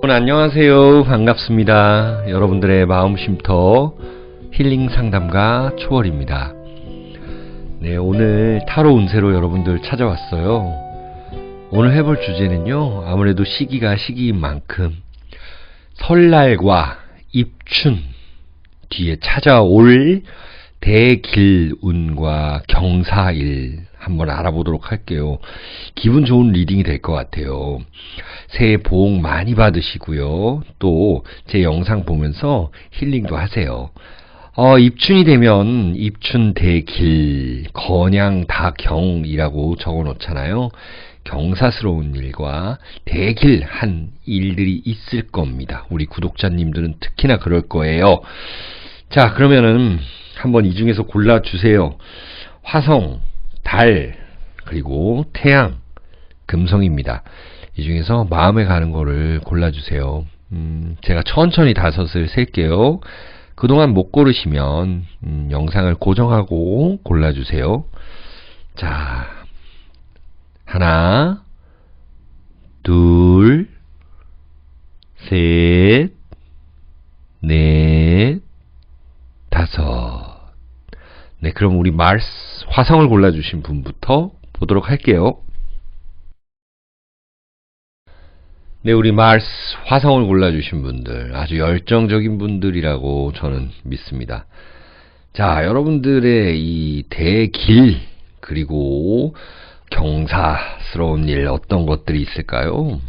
여러분 안녕하세요. 반갑습니다. 여러분들의 마음 쉼터 힐링 상담가 초월입니다. 네, 오늘 타로 운세로 여러분들 찾아왔어요. 오늘 해볼 주제는요, 아무래도 시기가 시기인 만큼 설날과 입춘 뒤에 찾아올 대길운과 경사일 한번 알아보도록 할게요. 기분 좋은 리딩이 될 것 같아요. 새해 복 많이 받으시고요. 또 제 영상 보면서 힐링도 하세요. 어, 입춘이 되면 입춘 대길, 건양 다경이라고 적어 놓잖아요. 경사스러운 일과 대길한 일들이 있을 겁니다. 우리 구독자님들은 특히나 그럴 거예요. 자, 그러면은 한번 이 중에서 골라 주세요. 화성, 달, 그리고 태양, 금성입니다. 이 중에서 마음에 가는 거를 골라주세요. 음, 제가 천천히 다섯을 셀게요. 그동안 못 고르시면 음, 영상을 고정하고 골라주세요. 자, 하나, 둘, 셋, 넷, 다섯. 네, 그럼 우리 마스 화성을 골라주신 분부터 보도록 할게요. 네, 우리 마스 화성을 골라주신 분들 아주 열정적인 분들이라고 저는 믿습니다. 자, 여러분들의 이 대길 그리고 경사스러운 일 어떤 것들이 있을까요?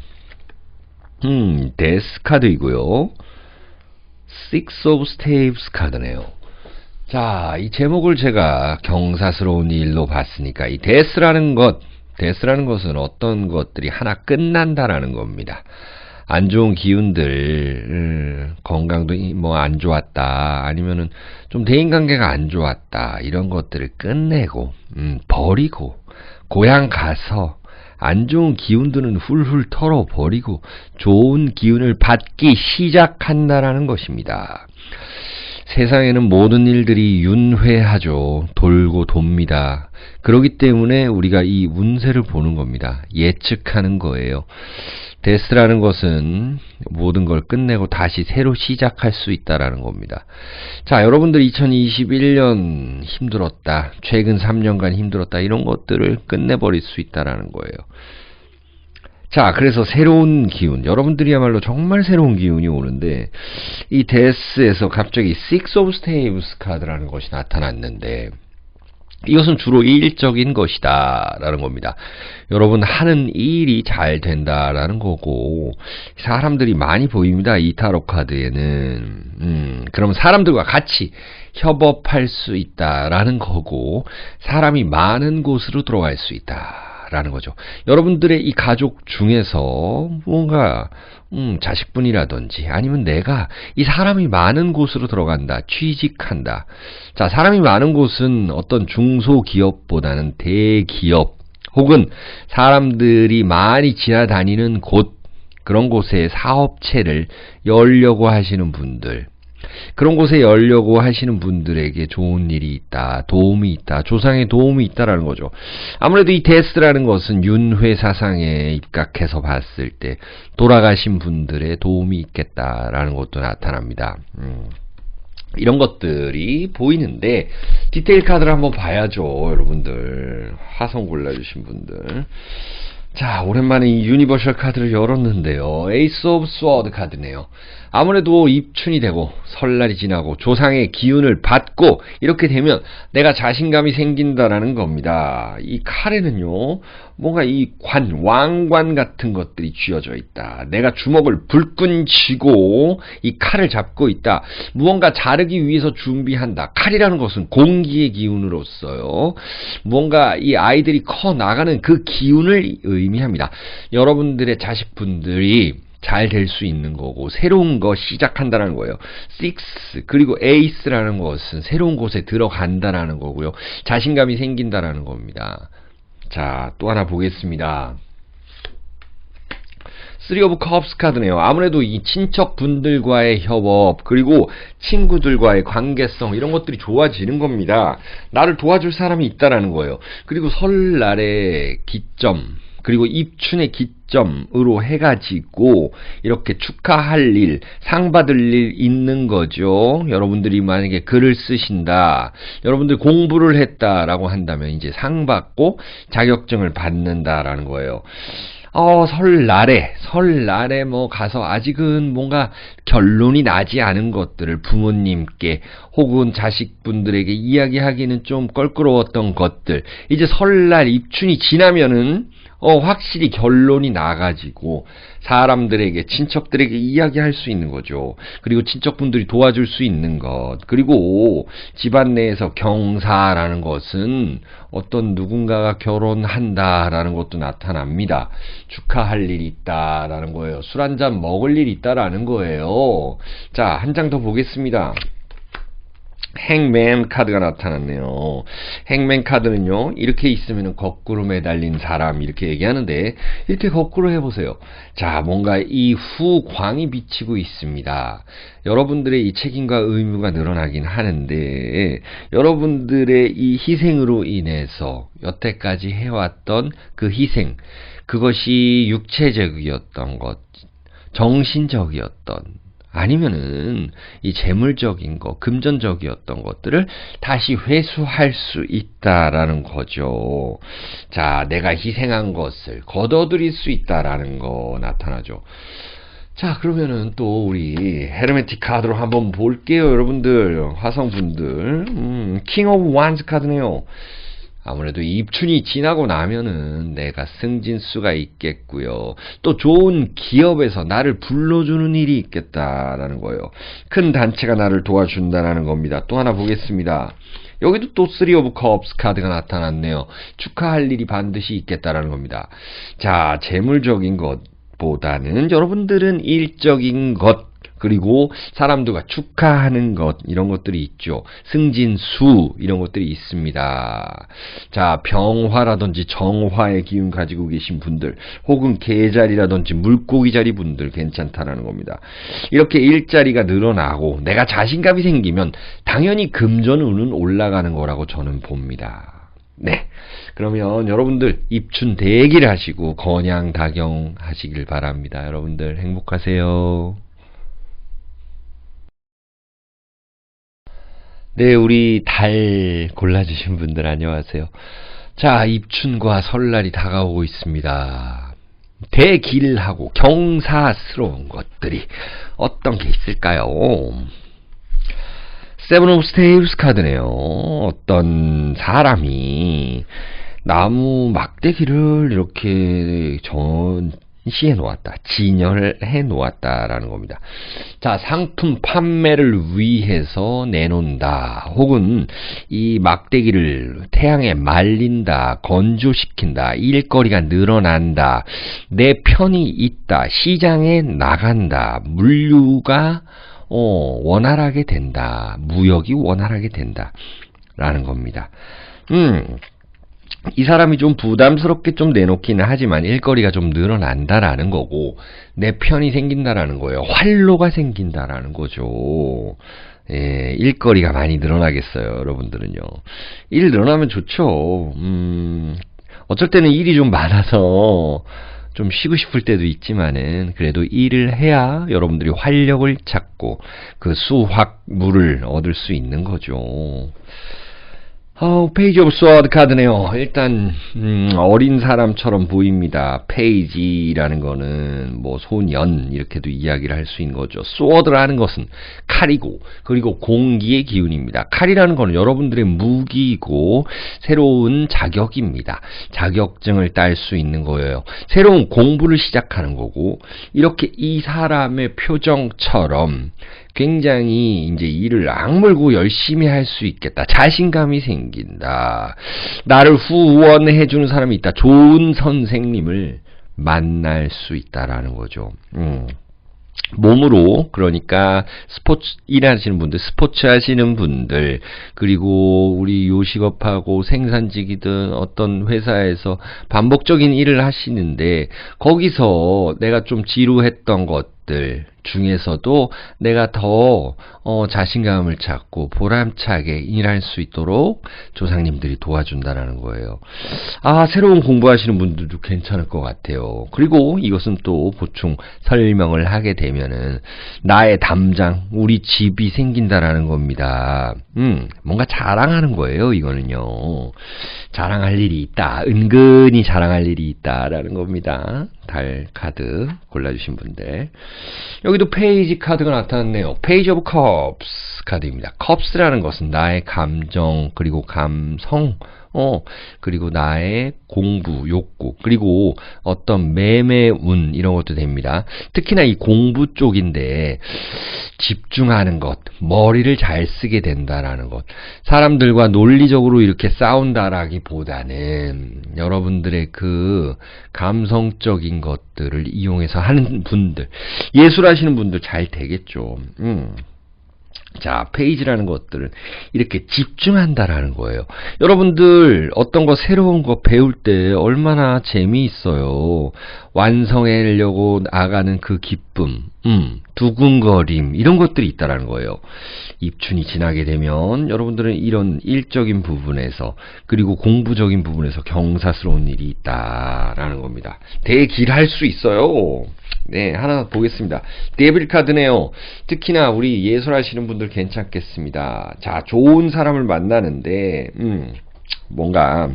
음, 데스 카드이고요. Six of Staves 카드네요. 자, 이 제목을 제가 경사스러운 일로 봤으니까 이 데스라는 것, 데스라는 것은 어떤 것들이 하나 끝난다라는 겁니다. 안 좋은 기운들, 음, 건강도 뭐 안 좋았다, 아니면은 좀 대인관계가 안 좋았다, 이런 것들을 끝내고, 음, 버리고, 고향 가서 안 좋은 기운들은 훌훌 털어버리고 좋은 기운을 받기 시작한다라는 것입니다. 세상에는 모든 일들이 윤회하죠. 돌고 돕니다. 그렇기 때문에 우리가 이 운세를 보는 겁니다. 예측하는 거예요. 데스라는 것은 모든 걸 끝내고 다시 새로 시작할 수 있다라는 겁니다. 자, 여러분들 2021년 힘들었다. 최근 3년간 힘들었다. 이런 것들을 끝내버릴 수 있다라는 거예요. 자, 그래서 새로운 기운, 여러분들이야말로 정말 새로운 기운이 오는데, 이 데스에서 갑자기 Six of Staves 카드라는 것이 나타났는데, 이것은 주로 일적인 것이다. 라는 겁니다. 여러분 하는 일이 잘 된다라는 거고, 사람들이 많이 보입니다. 이 타로 카드에는. 음, 그럼 사람들과 같이 협업할 수 있다라는 거고, 사람이 많은 곳으로 들어갈 수 있다. 라는 거죠. 여러분들의 이 가족 중에서 뭔가 음, 자식분이라든지 아니면 내가 이 사람이 많은 곳으로 들어간다, 취직한다. 자, 사람이 많은 곳은 어떤 중소기업보다는 대기업 혹은 사람들이 많이 지나다니는 곳 그런 곳에 사업체를 열려고 하시는 분들 그런 곳에 열려고 하시는 분들에게 좋은 일이 있다, 도움이 있다, 조상의 도움이 있다라는 거죠. 아무래도 이 데스라는 것은 윤회 사상에 입각해서 봤을 때 돌아가신 분들의 도움이 있겠다라는 것도 나타납니다. 음. 이런 것들이 보이는데 디테일 카드를 한번 봐야죠, 여러분들. 화성 골라주신 분들. 자, 오랜만에 이 유니버셜 카드를 열었는데요. 에이스 오브 스워드 카드네요. 아무래도 입춘이 되고 설날이 지나고 조상의 기운을 받고 이렇게 되면 내가 자신감이 생긴다라는 겁니다. 이 칼에는요. 뭔가 이 관, 왕관 같은 것들이 쥐어져 있다. 내가 주먹을 불끈 쥐고 이 칼을 잡고 있다. 무언가 자르기 위해서 준비한다. 칼이라는 것은 공기의 기운으로서요. 무언가 이 아이들이 커 나가는 그 기운을 의미합니다. 여러분들의 자식분들이 잘 될 수 있는 거고 새로운 거 시작한다는 거예요. six 그리고 ace라는 것은 새로운 곳에 들어간다라는 거고요. 자신감이 생긴다라는 겁니다. 자, 또 하나 보겠습니다. 쓰리 오브 컵스 카드네요. 아무래도 이 친척분들과의 협업, 그리고 친구들과의 관계성, 이런 것들이 좋아지는 겁니다. 나를 도와줄 사람이 있다라는 거예요. 그리고 설날의 기점, 그리고 입춘의 기점으로 해가지고 이렇게 축하할 일, 상 받을 일 있는 거죠. 여러분들이 만약에 글을 쓰신다, 여러분들 공부를 했다라고 한다면 이제 상 받고 자격증을 받는다라는 거예요. 어, 설날에, 설날에 뭐 가서 아직은 뭔가 결론이 나지 않은 것들을 부모님께 혹은 자식분들에게 이야기하기는 좀 껄끄러웠던 것들. 이제 설날 입춘이 지나면은 어, 확실히 결론이 나가지고 사람들에게 친척들에게 이야기할 수 있는 거죠. 그리고 친척분들이 도와줄 수 있는 것. 그리고 집안 내에서 경사라는 것은 어떤 누군가가 결혼한다라는 것도 나타납니다. 축하할 일이 있다라는 거예요. 술 한 잔 먹을 일이 있다라는 거예요. 자, 한 장 더 보겠습니다. 행맨 카드가 나타났네요. 행맨 카드는요, 이렇게 있으면 거꾸로 매달린 사람, 이렇게 얘기하는데, 이렇게 거꾸로 해보세요. 자, 뭔가 이 후 광이 비치고 있습니다. 여러분들의 이 책임과 의무가 늘어나긴 하는데, 여러분들의 이 희생으로 인해서 여태까지 해왔던 그 희생, 그것이 육체적이었던 것, 정신적이었던, 아니면은 이 재물적인 거, 금전적이었던 것들을 다시 회수할 수 있다라는 거죠. 자, 내가 희생한 것을 거둬들일 수 있다라는 거 나타나죠. 자, 그러면은 또 우리 헤르메틱 카드로 한번 볼게요, 여러분들. 화성분들. 음, 킹 오브 완즈 카드네요. 아무래도 입춘이 지나고 나면은 내가 승진 수가 있겠고요. 또 좋은 기업에서 나를 불러주는 일이 있겠다라는 거예요. 큰 단체가 나를 도와준다라는 겁니다. 또 하나 보겠습니다. 여기도 또 3 오브 컵스 카드가 나타났네요. 축하할 일이 반드시 있겠다라는 겁니다. 자, 재물적인 것 보다는 여러분들은 일적인 것 그리고 사람들과 축하하는 것 이런 것들이 있죠. 승진수 이런 것들이 있습니다. 자 병화라든지 정화의 기운 가지고 계신 분들 혹은 개자리라든지 물고기 자리 분들 괜찮다라는 겁니다. 이렇게 일자리가 늘어나고 내가 자신감이 생기면 당연히 금전운은 올라가는 거라고 저는 봅니다. 네. 그러면 여러분들 입춘 대기를 하시고 건양 다경 하시길 바랍니다. 여러분들 행복하세요. 네, 우리 달 골라주신 분들 안녕하세요. 자, 입춘과 설날이 다가오고 있습니다. 대길하고 경사스러운 것들이 어떤 게 있을까요? 세븐 오브 스테이브스 카드네요. 어떤 사람이 나무 막대기를 이렇게 전 시해 놓았다. 진열해 놓았다라는 겁니다. 자, 상품 판매를 위해서 내놓는다. 혹은 이 막대기를 태양에 말린다. 건조시킨다. 일거리가 늘어난다. 내 편이 있다. 시장에 나간다. 물류가 어, 원활하게 된다. 무역이 원활하게 된다. 라는 겁니다. 음, 이 사람이 좀 부담스럽게 좀 내놓기는 하지만 일거리가 좀 늘어난다라는 거고 내 편이 생긴다라는 거예요. 활로가 생긴다라는 거죠. 예, 일거리가 많이 늘어나겠어요, 여러분들은요. 일 늘어나면 좋죠. 음, 어쩔 때는 일이 좀 많아서 좀 쉬고 싶을 때도 있지만은 그래도 일을 해야 여러분들이 활력을 찾고 그 수확물을 얻을 수 있는 거죠. 어, 페이지 오브 스워드 카드네요. 일단 음, 어린 사람처럼 보입니다. 페이지라는 거는 뭐 소년 이렇게도 이야기를 할 수 있는 거죠. 스워드라는 것은 칼이고 그리고 공기의 기운입니다. 칼이라는 거는 여러분들의 무기이고 새로운 자격입니다. 자격증을 딸 수 있는 거예요. 새로운 공부를 시작하는 거고 이렇게 이 사람의 표정처럼 굉장히 이제 일을 악물고 열심히 할 수 있겠다. 자신감이 생긴다. 나를 후원해 주는 사람이 있다. 좋은 선생님을 만날 수 있다라는 거죠. 음. 몸으로 그러니까 스포츠 일하시는 분들, 스포츠 하시는 분들, 그리고 우리 요식업하고 생산직이든 어떤 회사에서 반복적인 일을 하시는데 거기서 내가 좀 지루했던 것들, 중에서도 내가 더 어, 자신감을 찾고 보람차게 일할 수 있도록 조상님들이 도와준다라는 거예요. 아, 새로운 공부하시는 분들도 괜찮을 것 같아요. 그리고 이것은 또 보충 설명을 하게 되면은 나의 담장, 우리 집이 생긴다라는 겁니다. 음, 뭔가 자랑하는 거예요, 이거는요. 자랑할 일이 있다. 은근히 자랑할 일이 있다라는 겁니다. 달 카드 골라주신 분들. 여기 도 페이지 카드가 나타났네요. 페이지 오브 컵스 카드입니다. 컵스라는 것은 나의 감정, 그리고 감성, 어, 그리고 나의 공부, 욕구, 그리고 어떤 매매 운, 이런 것도 됩니다. 특히나 이 공부 쪽인데, 집중하는 것, 머리를 잘 쓰게 된다라는 것, 사람들과 논리적으로 이렇게 싸운다라기 보다는, 여러분들의 그 감성적인 것들을 이용해서 하는 분들, 예술하시는 분들 잘 되겠죠. 음. 자, 페이지라는 것들을 이렇게 집중한다라는 거예요. 여러분들 어떤 거 새로운 거 배울 때 얼마나 재미있어요. 완성하려고 나가는 그 기쁨, 음, 두근거림 이런 것들이 있다라는 거예요. 입춘이 지나게 되면 여러분들은 이런 일적인 부분에서 그리고 공부적인 부분에서 경사스러운 일이 있다라는 겁니다. 대길할 수 있어요. 네, 하나 보겠습니다. 데빌 카드네요. 특히나 우리 예술하시는 분들 괜찮겠습니다. 자, 좋은 사람을 만나는데, 음, 뭔가,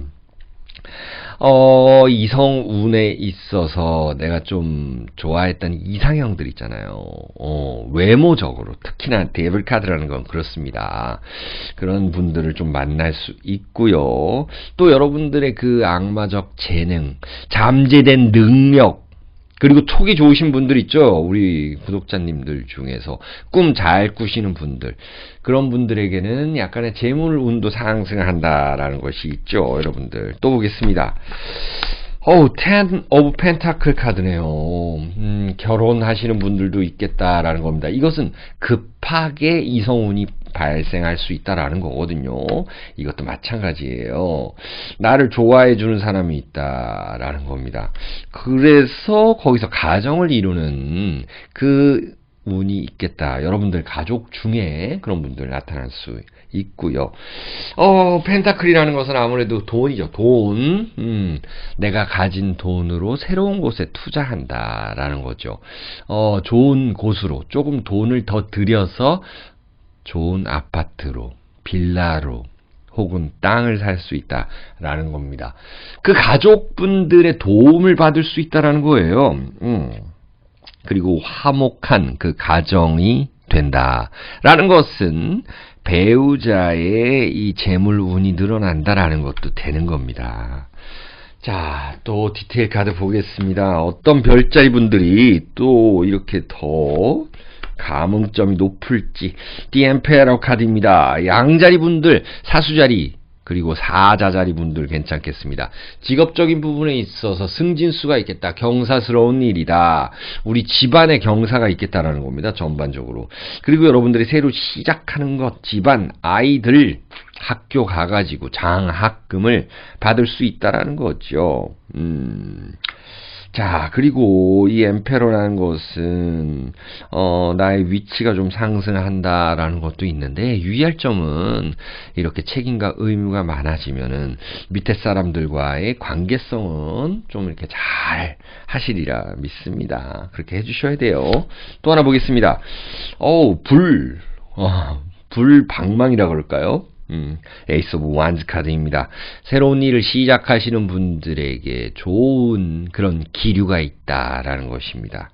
어, 이성운에 있어서 내가 좀 좋아했던 이상형들 있잖아요. 어, 외모적으로. 특히나 데빌 카드라는 건 그렇습니다. 그런 분들을 좀 만날 수 있고요. 또 여러분들의 그 악마적 재능, 잠재된 능력, 그리고 촉이 좋으신 분들 있죠? 우리 구독자님들 중에서 꿈 잘 꾸시는 분들. 그런 분들에게는 약간의 재물 운도 상승한다라는 것이 있죠, 여러분들. 또 보겠습니다. 어우, 텐 오브 펜타클 카드네요. 음, 결혼하시는 분들도 있겠다라는 겁니다. 이것은 급하게 이성운이 발생할 수 있다라는 거거든요. 이것도 마찬가지예요. 나를 좋아해 주는 사람이 있다라는 겁니다. 그래서 거기서 가정을 이루는 그 운이 있겠다. 여러분들 가족 중에 그런 분들 나타날 수 있고요. 어, 펜타클이라는 것은 아무래도 돈이죠. 돈. 음, 내가 가진 돈으로 새로운 곳에 투자한다라는 거죠. 어, 좋은 곳으로 조금 돈을 더 들여서 좋은 아파트로, 빌라로, 혹은 땅을 살 수 있다라는 겁니다. 그 가족분들의 도움을 받을 수 있다라는 거예요. 음. 그리고 화목한 그 가정이 된다라는 것은 배우자의 이 재물 운이 늘어난다라는 것도 되는 겁니다. 자, 또 디테일 카드 보겠습니다. 어떤 별자리 분들이 또 이렇게 더 감흥점이 높을지 디엠페러 카드입니다. 양자리 분들 사수자리 그리고 사자자리 분들 괜찮겠습니다. 직업적인 부분에 있어서 승진수가 있겠다. 경사스러운 일이다. 우리 집안에 경사가 있겠다라는 겁니다. 전반적으로. 그리고 여러분들이 새로 시작하는 것, 집안, 아이들 학교 가가지고 장학금을 받을 수 있다라는 거죠. 음. 자, 그리고 이 엠페로라는 것은 어, 나의 위치가 좀 상승한다라는 것도 있는데 유의할 점은 이렇게 책임과 의무가 많아지면은 밑에 사람들과의 관계성은 좀 이렇게 잘 하시리라 믿습니다. 그렇게 해주셔야 돼요. 또 하나 보겠습니다. 어우, 불. 어, 불방망이라 그럴까요? 음, 에이스 오브 완즈 카드입니다. 새로운 일을 시작하시는 분들에게 좋은 그런 기류가 있다라는 것입니다.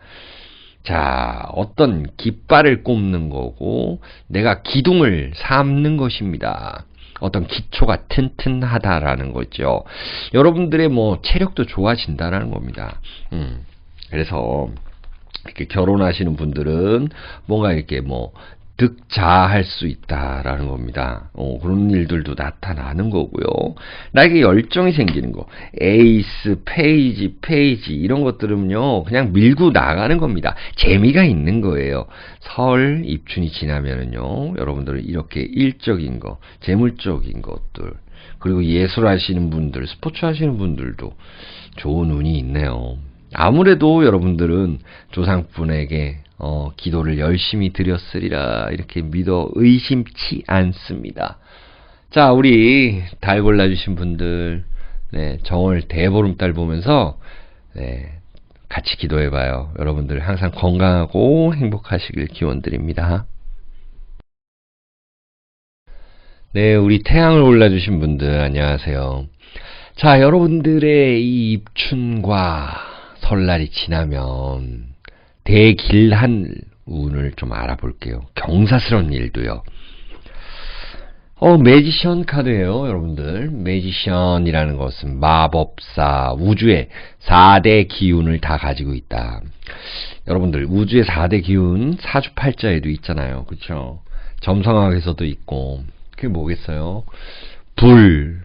자, 어떤 깃발을 꼽는 거고, 내가 기둥을 삼는 것입니다. 어떤 기초가 튼튼하다라는 거죠. 여러분들의 뭐 체력도 좋아진다라는 겁니다. 음, 그래서 이렇게 결혼하시는 분들은 뭔가 이렇게 뭐 득자할 수 있다라는 겁니다. 어, 그런 일들도 나타나는 거고요. 나에게 열정이 생기는 거, 에이스, 페이지, 페이지 이런 것들은요 그냥 밀고 나가는 겁니다. 재미가 있는 거예요. 설 입춘이 지나면은요 여러분들은 이렇게 일적인 거, 재물적인 것들 그리고 예술 하시는 분들, 스포츠 하시는 분들도 좋은 운이 있네요. 아무래도 여러분들은 조상분에게 어, 기도를 열심히 드렸으리라 이렇게 믿어 의심치 않습니다. 자, 우리 달 골라주신 분들, 네, 정월 대보름달 보면서, 네, 같이 기도해봐요. 여러분들 항상 건강하고 행복하시길 기원 드립니다. 네, 우리 태양을 골라주신 분들, 안녕하세요. 자, 여러분들의 이 입춘과 설날이 지나면 대길한 운을 좀 알아볼게요. 경사스러운 일도요. 어, 매지션 카드예요, 여러분들. 매지션이라는 것은 마법사, 우주의 4대 기운을 다 가지고 있다. 여러분들, 우주의 4대 기운 사주팔자에도 있잖아요. 그쵸? 점성학에서도 있고. 그게 뭐겠어요? 불,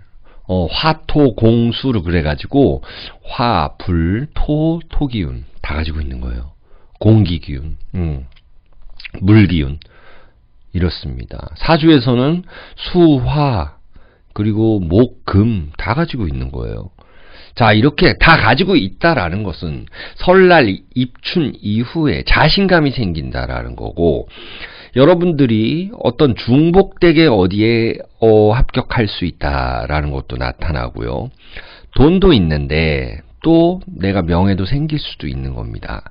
어, 화토 공수를 그래 가지고 화, 불, 토, 토기운 다 가지고 있는 거예요. 공기 기운, 음, 물 기운 이렇습니다. 사주에서는 수, 화, 그리고 목, 금 다 가지고 있는 거예요. 자, 이렇게 다 가지고 있다라는 것은 설날 입춘 이후에 자신감이 생긴다라는 거고, 여러분들이 어떤 중복되게 어디에 어, 합격할 수 있다라는 것도 나타나고요. 돈도 있는데 또 내가 명예도 생길 수도 있는 겁니다.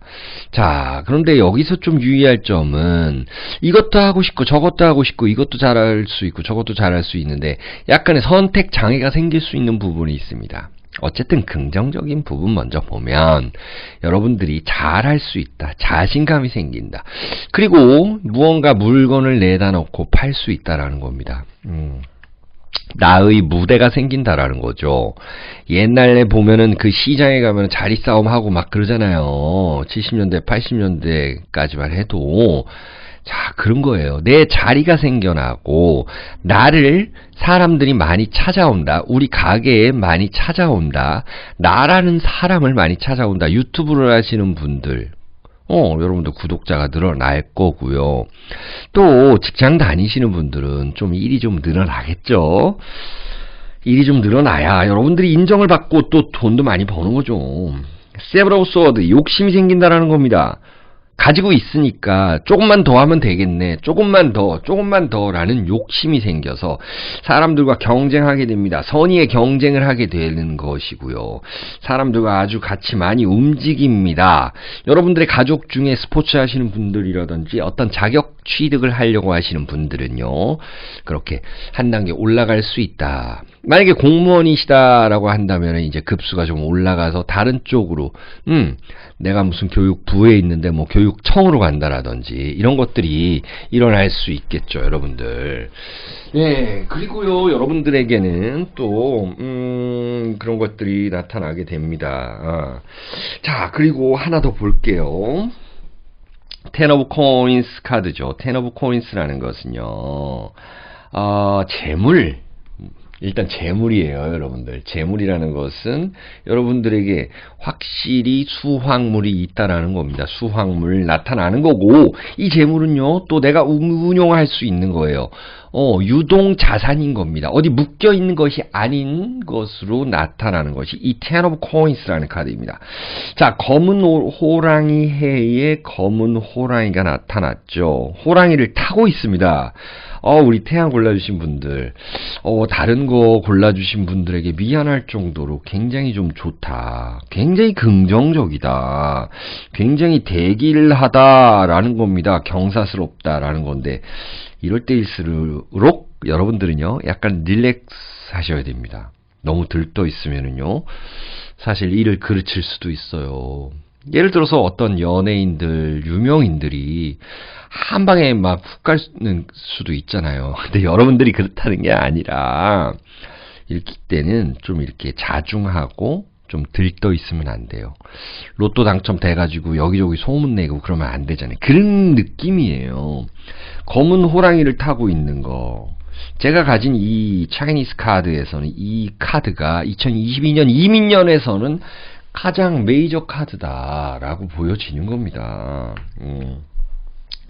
자, 그런데 여기서 좀 유의할 점은 이것도 하고 싶고 저것도 하고 싶고 이것도 잘할 수 있고 저것도 잘할 수 있는데 약간의 선택 장애가 생길 수 있는 부분이 있습니다. 어쨌든 긍정적인 부분 먼저 보면 여러분들이 잘할 수 있다. 자신감이 생긴다. 그리고 무언가 물건을 내다 놓고 팔 수 있다라는 겁니다. 음. 나의 무대가 생긴다라는 거죠. 옛날에 보면은 그 시장에 가면 자리 싸움하고 막 그러잖아요. 70년대, 80년대까지만 해도. 자, 그런 거예요. 내 자리가 생겨나고, 나를 사람들이 많이 찾아온다. 우리 가게에 많이 찾아온다. 나라는 사람을 많이 찾아온다. 유튜브를 하시는 분들. 어, 여러분들 구독자가 늘어날 거고요. 또 직장 다니시는 분들은 좀 일이 좀 늘어나겠죠. 일이 좀 늘어나야 여러분들이 인정을 받고 또 돈도 많이 버는 거죠. 세브라우 소드 욕심이 생긴다라는 겁니다. 가지고 있으니까 조금만 더 하면 되겠네. 조금만 더, 조금만 더라는 욕심이 생겨서 사람들과 경쟁하게 됩니다. 선의의 경쟁을 하게 되는 것이고요. 사람들과 아주 같이 많이 움직입니다. 여러분들의 가족 중에 스포츠 하시는 분들이라든지 어떤 자격 취득을 하려고 하시는 분들은요. 그렇게 한 단계 올라갈 수 있다. 만약에 공무원이시다라고 한다면 이제 급수가 좀 올라가서 다른 쪽으로 음 내가 무슨 교육부에 있는데 뭐 교육청으로 간다라든지 이런 것들이 일어날 수 있겠죠 여러분들. 예 그리고요 여러분들에게는 또 음, 그런 것들이 나타나게 됩니다. 아. 자 그리고 하나 더 볼게요. 텐 오브 코인스 카드죠. 텐 오브 코인스라는 것은요 어, 재물 일단 재물이에요, 여러분들. 재물이라는 것은 여러분들에게 확실히 수확물이 있다라는 겁니다. 수확물 나타나는 거고 이 재물은요, 또 내가 운용할 수 있는 거예요. 어, 유동 자산인 겁니다. 어디 묶여 있는 것이 아닌 것으로 나타나는 것이 이 Ten Coins라는 카드입니다. 자, 검은 호랑이 해에 검은 호랑이가 나타났죠. 호랑이를 타고 있습니다. 어, 우리 태양 골라주신 분들, 어, 다른 거 골라주신 분들에게 미안할 정도로 굉장히 좀 좋다. 굉장히 긍정적이다. 굉장히 대길하다라는 겁니다. 경사스럽다라는 건데, 이럴 때일수록 여러분들은요, 약간 릴렉스 하셔야 됩니다. 너무 들떠 있으면은요, 사실 일을 그르칠 수도 있어요. 예를 들어서 어떤 연예인들, 유명인들이 한 방에 막훅 가는 수도 있잖아요. 근데 여러분들이 그렇다는 게 아니라 이렇게 때는 좀 이렇게 자중하고 좀 들떠 있으면 안 돼요. 로또 당첨돼가지고 여기저기 소문내고 그러면 안 되잖아요. 그런 느낌이에요. 검은 호랑이를 타고 있는 거. 제가 가진 이 차이니스 카드에서는 이 카드가 2022년 이민년에서는 가장 메이저 카드다라고 보여지는 겁니다. 음.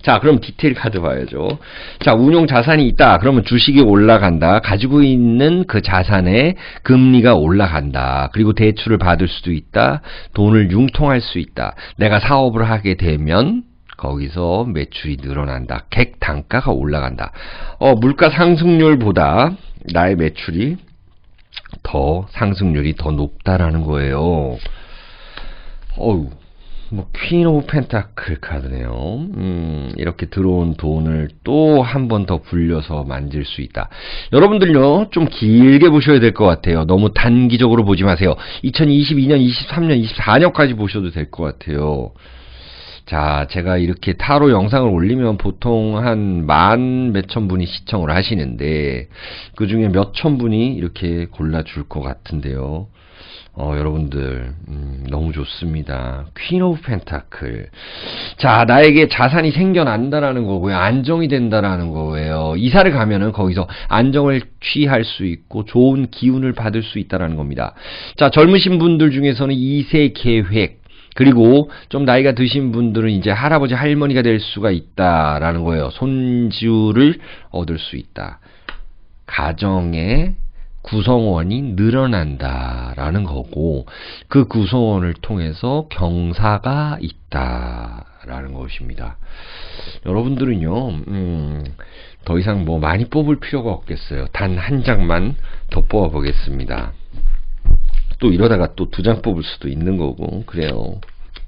자, 그럼 디테일 카드 봐야죠. 자, 운용 자산이 있다. 그러면 주식이 올라간다. 가지고 있는 그 자산의 금리가 올라간다. 그리고 대출을 받을 수도 있다. 돈을 융통할 수 있다. 내가 사업을 하게 되면 거기서 매출이 늘어난다. 객 단가가 올라간다. 어, 물가 상승률보다 나의 매출이 더 상승률이 더 높다라는 거예요. 어우, 뭐 퀸 오브 펜타클 카드네요. 음, 이렇게 들어온 돈을 또 한 번 더 불려서 만질 수 있다. 여러분들요, 좀 길게 보셔야 될 것 같아요. 너무 단기적으로 보지 마세요. 2022년, 23년, 24년까지 보셔도 될 것 같아요. 자, 제가 이렇게 타로 영상을 올리면 보통 한 만 몇천 분이 시청을 하시는데, 그 중에 몇천 분이 이렇게 골라줄 것 같은데요. 어, 여러분들, 음, 너무 좋습니다. 퀸 오브 펜타클. 자, 나에게 자산이 생겨난다라는 거고요. 안정이 된다라는 거예요. 이사를 가면은 거기서 안정을 취할 수 있고 좋은 기운을 받을 수 있다라는 겁니다. 자, 젊으신 분들 중에서는 2세 계획, 그리고 좀 나이가 드신 분들은 이제 할아버지 할머니가 될 수가 있다라는 거예요. 손주를 얻을 수 있다. 가정의 구성원이 늘어난다라는 거고 그 구성원을 통해서 경사가 있다라는 것입니다. 여러분들은요, 음, 더 이상 뭐 많이 뽑을 필요가 없겠어요. 단 한 장만 더 뽑아 보겠습니다. 또 이러다가 또 두 장 뽑을 수도 있는 거고 그래요.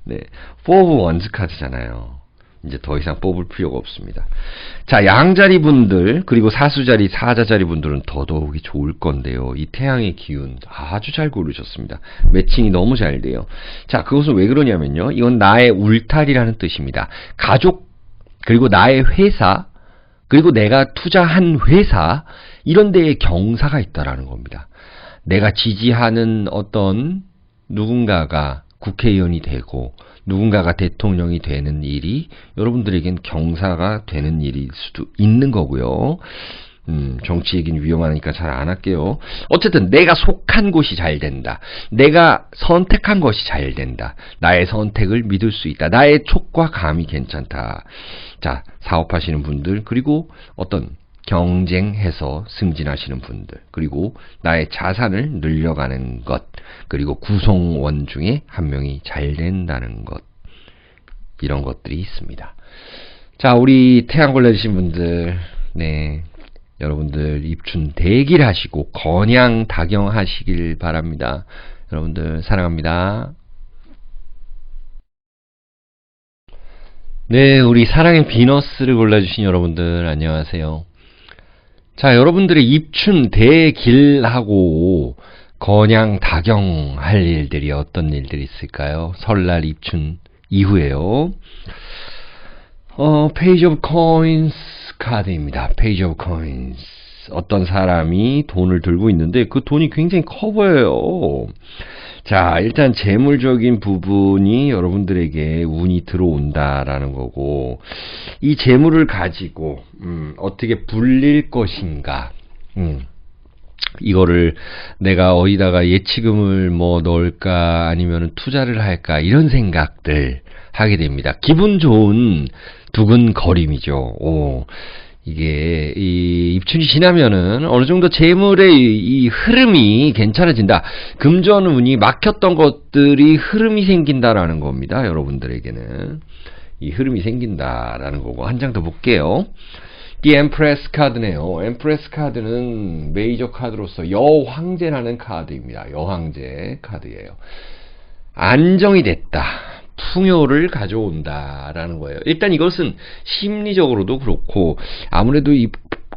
네, 4 of Wands 카드잖아요. 이제 더 이상 뽑을 필요가 없습니다. 자, 양자리 분들, 그리고 사수자리, 사자자리 분들은 더더욱이 좋을 건데요. 이 태양의 기운 아주 잘 고르셨습니다. 매칭이 너무 잘 돼요. 자, 그것은 왜 그러냐면요. 이건 나의 울타리라는 뜻입니다. 가족, 그리고 나의 회사, 그리고 내가 투자한 회사, 이런 데에 경사가 있다라는 겁니다. 내가 지지하는 어떤 누군가가 국회의원이 되고 누군가가 대통령이 되는 일이 여러분들에겐 경사가 되는 일일 수도 있는 거고요. 음, 정치 얘기는 위험하니까 잘 안 할게요. 어쨌든 내가 속한 곳이 잘 된다. 내가 선택한 것이 잘 된다. 나의 선택을 믿을 수 있다. 나의 촉과 감이 괜찮다. 자, 사업하시는 분들 그리고 어떤 경쟁해서 승진하시는 분들, 그리고 나의 자산을 늘려가는 것, 그리고 구성원 중에 한 명이 잘 된다는 것, 이런 것들이 있습니다. 자, 우리 태양골레주신 분들, 네, 여러분들 입춘 대기하시고 건양 다경 하시길 바랍니다. 여러분들 사랑합니다. 네, 우리 사랑의 비너스를 골라주신 여러분들 안녕하세요. 자, 여러분들의 입춘 대길하고 건양 다경 할 일들이 어떤 일들이 있을까요? 설날 입춘 이후에요. 어, 페이지 오브 코인스 카드입니다. 페이지 오브 코인스. 어떤 사람이 돈을 들고 있는데 그 돈이 굉장히 커 보여요. 자, 일단 재물적인 부분이 여러분들에게 운이 들어온다라는 거고, 이 재물을 가지고, 음, 어떻게 불릴 것인가, 음, 이거를 내가 어디다가 예치금을 뭐 넣을까 아니면 투자를 할까 이런 생각들 하게 됩니다. 기분 좋은 두근거림이죠. 오. 이게 이 입춘이 지나면은 어느 정도 재물의 이 흐름이 괜찮아진다. 금전운이 막혔던 것들이 흐름이 생긴다라는 겁니다. 여러분들에게는 이 흐름이 생긴다라는 거고 한 장 더 볼게요. 이 엠프레스 카드네요. 엠프레스 카드는 메이저 카드로서 여황제라는 카드입니다. 여황제 카드예요. 안정이 됐다. 풍요를 가져온다라는 거예요. 일단 이것은 심리적으로도 그렇고 아무래도 이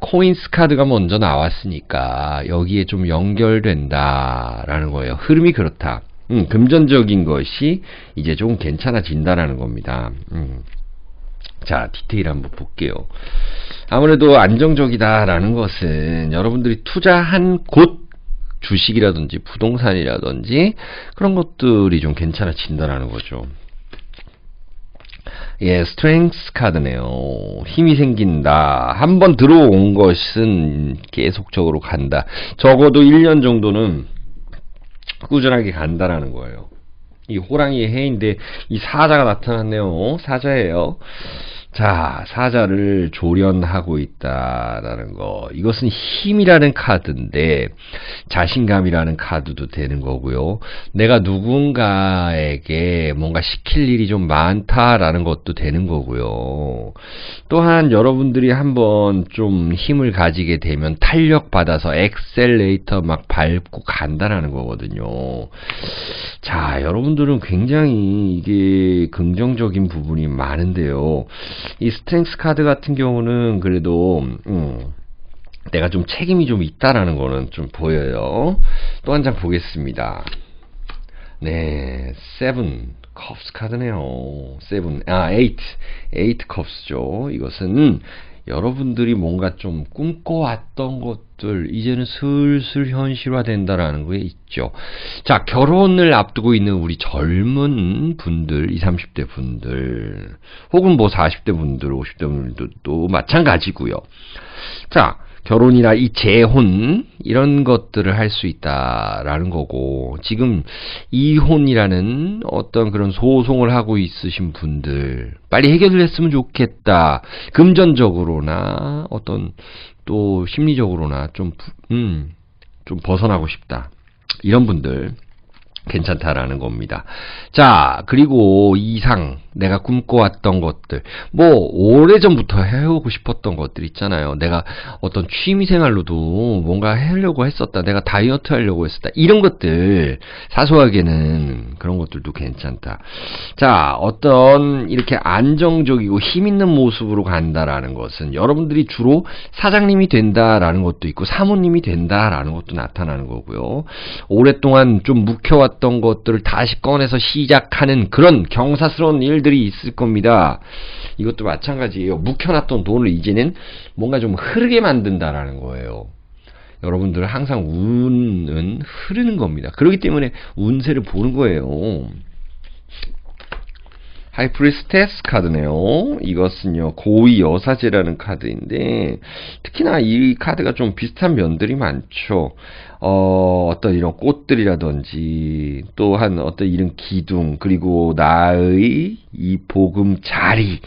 코인스 카드가 먼저 나왔으니까 여기에 좀 연결된다라는 거예요. 흐름이 그렇다. 음, 금전적인 것이 이제 좀 괜찮아진다라는 겁니다. 음. 자, 디테일 한번 볼게요. 아무래도 안정적이다라는 것은 여러분들이 투자한 곳 주식이라든지 부동산이라든지 그런 것들이 좀 괜찮아진다라는 거죠. 예, 스트렝스 카드네요. 힘이 생긴다. 한번 들어온 것은 계속적으로 간다. 적어도 1년 정도는 꾸준하게 간다라는 거예요. 이 호랑이의 해인데 이 사자가 나타났네요. 사자예요. 자, 사자를 조련하고 있다라는 거. 이것은 힘이라는 카드인데, 자신감이라는 카드도 되는 거고요. 내가 누군가에게 뭔가 시킬 일이 좀 많다라는 것도 되는 거고요. 또한 여러분들이 한번 좀 힘을 가지게 되면 탄력 받아서 엑셀레이터 막 밟고 간다라는 거거든요. 자, 여러분들은 굉장히 이게 긍정적인 부분이 많은데요. 이 스트렝스 카드 같은 경우는 그래도 음, 내가 좀 책임이 좀 있다라는 거는 좀 보여요. 또 한 장 보겠습니다. 네, 세븐 컵스 카드네요. 세븐 아 에이트 에이트 컵스죠. 이것은 여러분들이 뭔가 좀 꿈꿔왔던 것들 이제는 슬슬 현실화된다라는 거에 있죠. 자, 결혼을 앞두고 있는 우리 젊은 분들, 20, 30대 분들, 혹은 뭐 40대 분들, 50대 분들도 마찬가지고요. 자, 결혼이나 이 재혼 이런 것들을 할 수 있다라는 거고 지금 이혼이라는 어떤 그런 소송을 하고 있으신 분들 빨리 해결을 했으면 좋겠다. 금전적으로나 어떤 또 심리적으로나 좀 음, 좀 벗어나고 싶다. 이런 분들 괜찮다라는 겁니다. 자, 그리고 이상 내가 꿈꿔왔던 것들, 뭐 오래전부터 해오고 싶었던 것들 있잖아요. 내가 어떤 취미생활로도 뭔가 하려고 했었다. 내가 다이어트 하려고 했었다. 이런 것들 사소하게는 그런 것들도 괜찮다. 자, 어떤 이렇게 안정적이고 힘 있는 모습으로 간다라는 것은 여러분들이 주로 사장님이 된다라는 것도 있고 사모님이 된다라는 것도 나타나는 거고요. 오랫동안 좀 묵혀왔던 것들을 다시 꺼내서 시작하는 그런 경사스러운 일 들이 있을 겁니다. 이것도 마찬가지예요. 묵혀놨던 돈을 이제는 뭔가 좀 흐르게 만든다라는 거예요. 여러분들 항상 운은 흐르는 겁니다. 그렇기 때문에 운세를 보는 거예요. 하이프리스테스 카드네요. 이것은요, 고위 여사제라는 카드인데, 특히나 이 카드가 좀 비슷한 면들이 많죠. 어, 어떤 이런 꽃들이라든지, 또한 어떤 이런 기둥, 그리고 나의 이 복음 자리,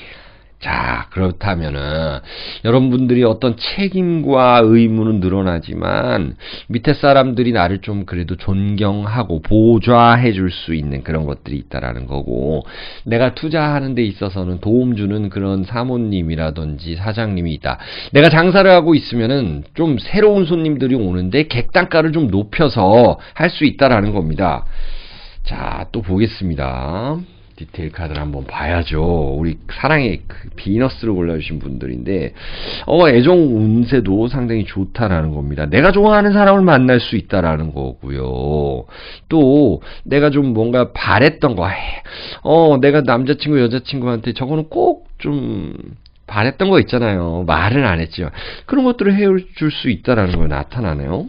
자, 그렇다면은 여러분들이 어떤 책임과 의무는 늘어나지만 밑에 사람들이 나를 좀 그래도 존경하고 보좌해 줄 수 있는 그런 것들이 있다라는 거고 내가 투자하는 데 있어서는 도움 주는 그런 사모님이라든지 사장님이 있다. 내가 장사를 하고 있으면은 좀 새로운 손님들이 오는데 객단가를 좀 높여서 할 수 있다라는 겁니다. 자, 또 보겠습니다. 디테일 카드를 한번 봐야죠. 우리 사랑의 그 비너스를 골라주신 분들인데, 어, 애정 운세도 상당히 좋다라는 겁니다. 내가 좋아하는 사람을 만날 수 있다라는 거고요. 또, 내가 좀 뭔가 바랬던 거, 어, 내가 남자친구, 여자친구한테 저거는 꼭 좀, 바랬던 거 있잖아요. 말은 안 했지만. 그런 것들을 해줄 수 있다라는 거 나타나네요.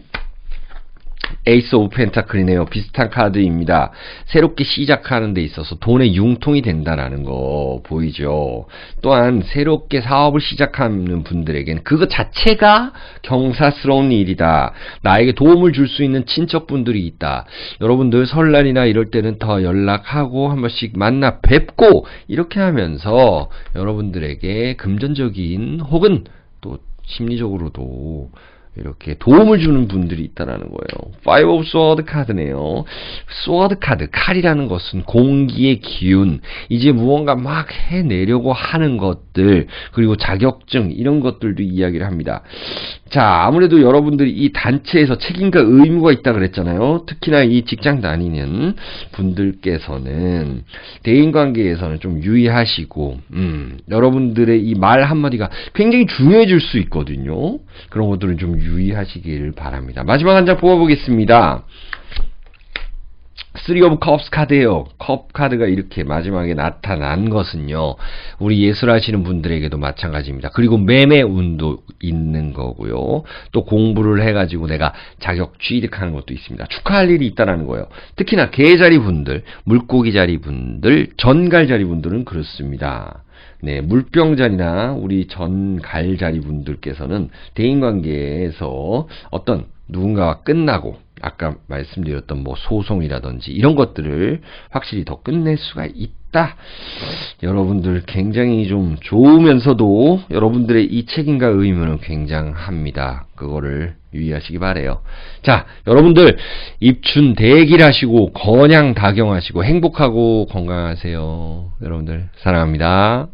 에이스 오브 펜타클이네요. 비슷한 카드입니다. 새롭게 시작하는 데 있어서 돈의 융통이 된다라는 거 보이죠. 또한 새롭게 사업을 시작하는 분들에겐 그것 자체가 경사스러운 일이다. 나에게 도움을 줄 수 있는 친척분들이 있다. 여러분들 설날이나 이럴 때는 더 연락하고 한 번씩 만나 뵙고 이렇게 하면서 여러분들에게 금전적인 혹은 또 심리적으로도 이렇게 도움을 주는 분들이 있다라는 거예요. Five of Sword 카드네요. Sword 카드, 칼이라는 것은 공기의 기운, 이제 무언가 막 해내려고 하는 것들, 그리고 자격증, 이런 것들도 이야기를 합니다. 자, 아무래도 여러분들이 이 단체에서 책임과 의무가 있다 그랬잖아요. 특히나 이 직장 다니는 분들께서는 대인 관계에서는 좀 유의하시고, 음, 여러분들의 이 말 한마디가 굉장히 중요해질 수 있거든요. 그런 것들은 좀 유의하시길 바랍니다. 마지막 한 장 뽑아보겠습니다. 3 오브 컵스 카드예요. 컵 카드가 이렇게 마지막에 나타난 것은요. 우리 예술하시는 분들에게도 마찬가지입니다. 그리고 매매 운도 있는 거고요. 또 공부를 해가지고 내가 자격 취득하는 것도 있습니다. 축하할 일이 있다라는 거예요. 특히나 개 자리 분들, 물고기 자리 분들, 전갈 자리 분들은 그렇습니다. 네, 물병자리나 우리 전갈자리 분들께서는 대인관계에서 어떤 누군가와 끝나고 아까 말씀드렸던 뭐 소송이라든지 이런 것들을 확실히 더 끝낼 수가 있다. 여러분들 굉장히 좀 좋으면서도 여러분들의 이 책임과 의무는 굉장합니다. 그거를 유의하시기 바래요. 자, 여러분들 입춘 대길하시고 건양 다경하시고 행복하고 건강하세요. 여러분들 사랑합니다.